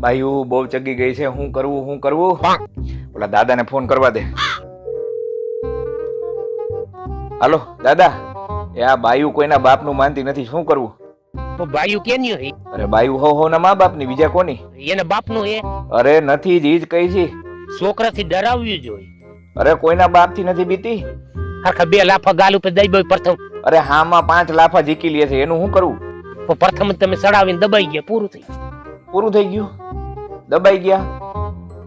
બાયું બહુ ચગી ગઈ છે શું કરવું શું કરવું? ઓલા દાદાને ફોન કરવા દે. હાલો દાદા એ આ બાયું કોઈના બાપનું માનતી નથી શું કરવું? તો બાયું કેની હોય? અરે બાયું હો હો ના મા બાપની બીજા કોની? એને બાપનું એ? અરે નથી જ ઈ કહી કઈ છે. છોકરાથી ડરાવ્યું જોઈ અરે કોઈના બાપથી નથી બીતી? આખા બે લાફા ગાલ ઉપર દઈ બોય પ્રથમ. અરે હામાં પાંચ લાફા જીકી લે છે એનું શું કરવું તો પ્રથમ તમે સડાવીને દબાઈ ગયા પૂરું થઈ. પૂરું થઈ ગયું? દબાઈ ગયા?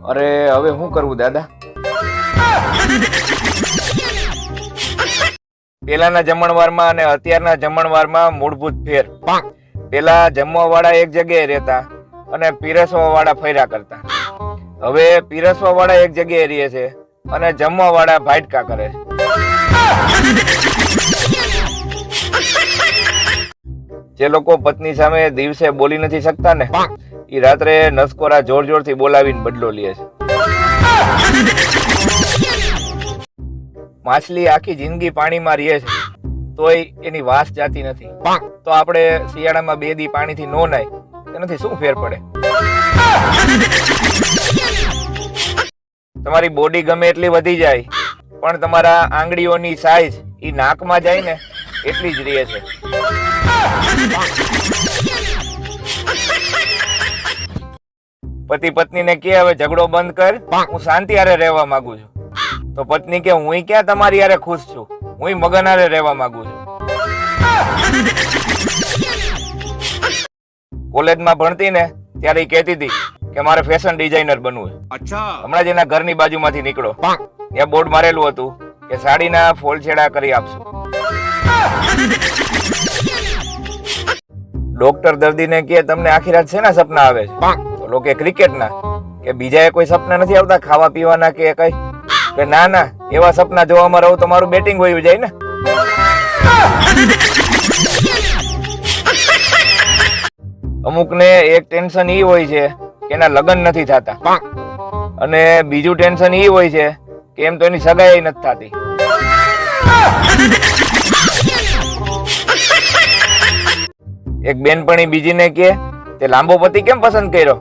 અરે, હવે શું કરવું, દાદા? પેલાના જમણવારમાં અને અત્યારના જમણવારમાં મૂળભૂત ફેર. પેલા જમવા એક જગ્યાએ રહેતા અને પીરસવા વાળા કરતા. હવે પીરસવા વાળા એક જગ્યાએ રહે છે અને જમવા વાળા ભાટકા કરે. જે લોકો પત્ની સામે દિવસે બોલી નથી શકતા ને ઈ રાત્રે નસકોરા જોર જોરથી બોલાવીને બદલો લે છે. માછલી આખી જિંદગી પાણીમાં રહે છે. તોય એની વાસ જાતી નથી. તો આપણે શિયાળામાં બે દી પાણીથી નો નાય. એનાથી શું ફેર પડે? તમારી બોડી ગમે એટલી વધી જાય, પણ તમારા આંગળીઓની સાઈઝ ઈ નાકમાં જાય ને, એટલી જ રહે છે. પતિ પત્ની ને કે હવે ઝઘડો બંધ કર હું શાંતિ હારે રહેવા માંગુ છું. તો પત્ની કે હું ક્યાં તમારી હારે ખુશ છું? હું મગન હારે રહેવા માંગુ છું. કોલેજમાં ભણતી ને ત્યારે કહેતી હતી કે મારે ફેશન ડિઝાઇનર બનવું છે. હમણાં જ એના બાજુ માંથી નીકળો. ત્યાં બોર્ડ મારેલું હતું કે સાડી ના ફોલ છેડા કરી આપશું. ડોક્ટર દર્દી ને કે તમને આખી રાત શેના સપના આવે છે? તો લોકો ક્રિકેટના, કે બીજા કોઈ સપના નથી આવતા ખાવા પીવાના કે કઈ? કે ના ના, એવા સપના જોવામાં રહું તમારું બેટિંગ હોય જાય ને? અમુક ને એક ટેન્શન ઈ હોય છે કે એના લગ્ન નથી થતા. અને બીજું ટેન્શન ઈ હોય છે કે એમ તો એની સગાઈ નથી થતી. એક બેનપણી બીજીને કે તે લાંબો પતિ કેમ પસંદ કર્યો?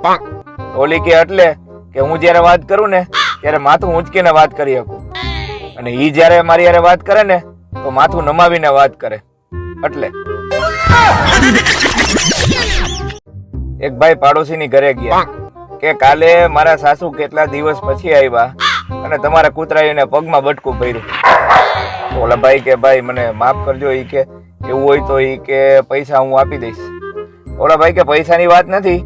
ઓલી કે એટલે કે હું જ્યારે વાત કરું ને ત્યારે માથું ઊંચકીને વાત કરી શકું. અને ઈ જ્યારે મારી હારે વાત કરે ને તો માથું નમાવીને વાત કરે. એટલે. એક ભાઈ પાડોશીની ઘરે ગયા. કે કાલે મારા સાસુ કેટલા દિવસ પછી આવ્યા અને તમારા કૂતરાઈને પગમાં બટકું ભર્યું. ઓલા ભાઈ કે ભાઈ મને માફ કરજો. ઈ કે એવું હોય તો ઈ કે પૈસા હું આપી દઈશ. ઓલા ભાઈ કે પૈસાની વાત નથી,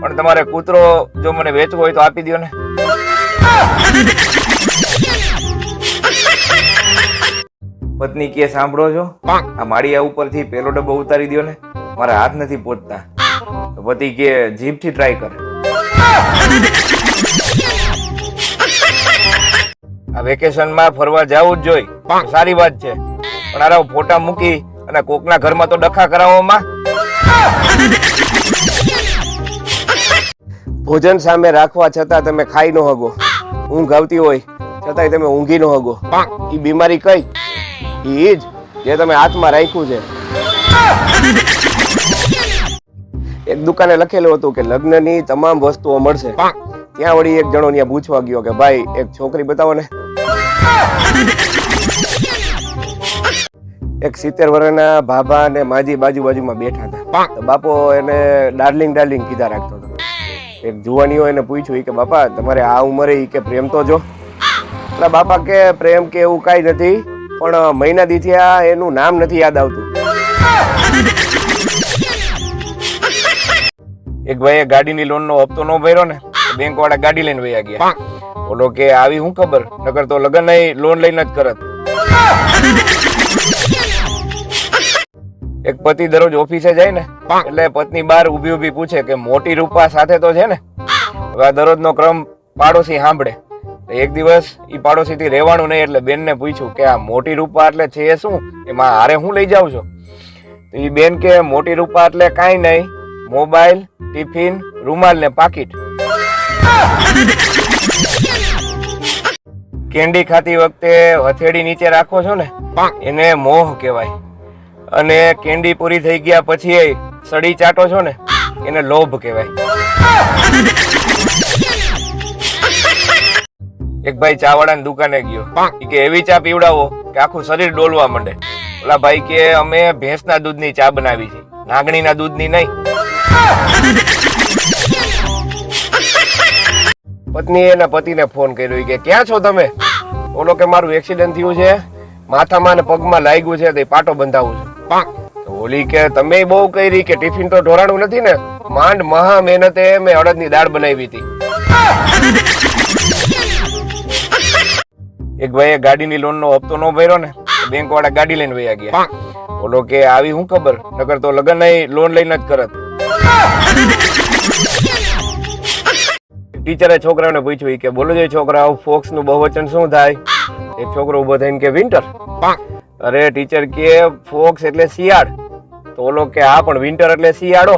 પણ તમારે કૂતરો જો મને વેચવો હોય તો આપી દો ને. પત્ની કે સાંભળો છો, આ માળિયા ઉપરથી પેલો ડબ્બો ઉતારી દો ને, મારા હાથ નથી પહોંચતા પતિ કે જીભથી ટ્રાય કરે. આ વેકેશનમાં ફરવા જવું જ જોઈ સારી વાત છે. પણ આરા ફોટા મૂકી અને કોકના ઘરમાં તો ડખા કરાવવામાં ભોજન સામે રાખવા છતાં તમે ખાઈ ન હગો. ઊંઘ આવતી હોય છતાંય તમે ઊંઘી ન હગો. ઈ બીમારી કઈ? ઈ જ જે તમે હાથમાં રાખ્યું છે. એક દુકાને લખેલું હતું કે લગ્નની તમામ વસ્તુઓ મળશે. ત્યાં વળી એક જણો ત્યાં પૂછવા ગયો કે, ભાઈ, એક છોકરી બતાવો ને. એક સિત્તેર વર્ષના ભાભા અને માજી બાજુ બાજુમાં બેઠા હતા. તો બાપો એને ડાર્લિંગ ડાર્લિંગ કીધા રાખતો હતો. એક જુવાનીઓ એને પૂછ્યું કે બાપા તમારે આ ઉંમરે કે પ્રેમ તો જો. એટલે બાપા કે પ્રેમ કે એવું કાંઈ નથી પણ મહિના દીથી આ એનું નામ નથી યાદ આવતું. એક ભાઈએ ગાડીની લોન નો હપ્તો ન ભર્યો ને બેંક વાળા ગાડી લઈને વયા ગયા. ઓલો કે આવી હું ખબર? નકર તો લગન લોન લઈને જ કરત. એક પતિ દરરોજ ઓફિસે જાય ને એટલે પત્ની બહાર ઊભી ઊભી પૂછે કે મોટી રૂપા સાથે તો છે ને? હવે આ દરરોજનો ક્રમ પાડોશી સાંભળે. એક દિવસ ઈ પાડોશી થી રહેવાનું નહીં એટલે બેનને પૂછ્યું કે આ મોટી રૂપા એટલે છે શું? એમાં હારે હું લઈ જાઉં છું? તો એ બેન કે મોટી રૂપા એટલે કાંઈ નહીં મોબાઈલ ટિફિન રૂમાલ ને પાકીટ. કેન્ડી ખાતી વખતે હથેળી નીચે રાખો છો ને એને મોહ કહેવાય. અને કેન્ડી પૂરી થઈ ગયા પછી સડી ચાટો છો ને, એને લોભ કહેવાય. એક ભાઈ ચા વાળાની દુકાને ગયો. કે, એવી ચા પીવડાવો કે આખું શરીર ડોલવા માંડે. ઓલા ભાઈ કે, અમે ભેંસના દૂધની ચા બનાવી છે. નાગણીના દૂધની નહીં. પત્નીએ એના પતિને ફોન કર્યો. કે, ક્યાં છો તમે? ઓલો કે, મારું એક્સિડન્ટ થયું છે. માથામાં અને પગમાં લાગ્યું છે, તે પાટો બંધાવું છે. ઓલી કે તમે બહુ કરી કે ટિફિન તો ઢોરાણું નથી ને? માંડ મહા મહેનતે મેં અડદની દાળ બનાવી હતી. એક ભાઈએ ગાડીની લોનનો હપ્તો ન ભર્યો ને બેંક વાળા ગાડી લઈને વયા ગયા. ઓલો કે આવી હું ખબર? નકર તો લગન લોન લઈને જ કરત. ટીચરે છોકરાઓને પૂછ્યું કે બોલો જે છોકરાઓ ફોક્સનું બહુવચન શું થાય? એક છોકરો ઊભો થઈને કે વિન્ટર. અરે ટીચર કે ફોક્સ એટલે શિયાળ. તો ઓલો કે હા પણ વિન્ટર એટલે શિયાળો.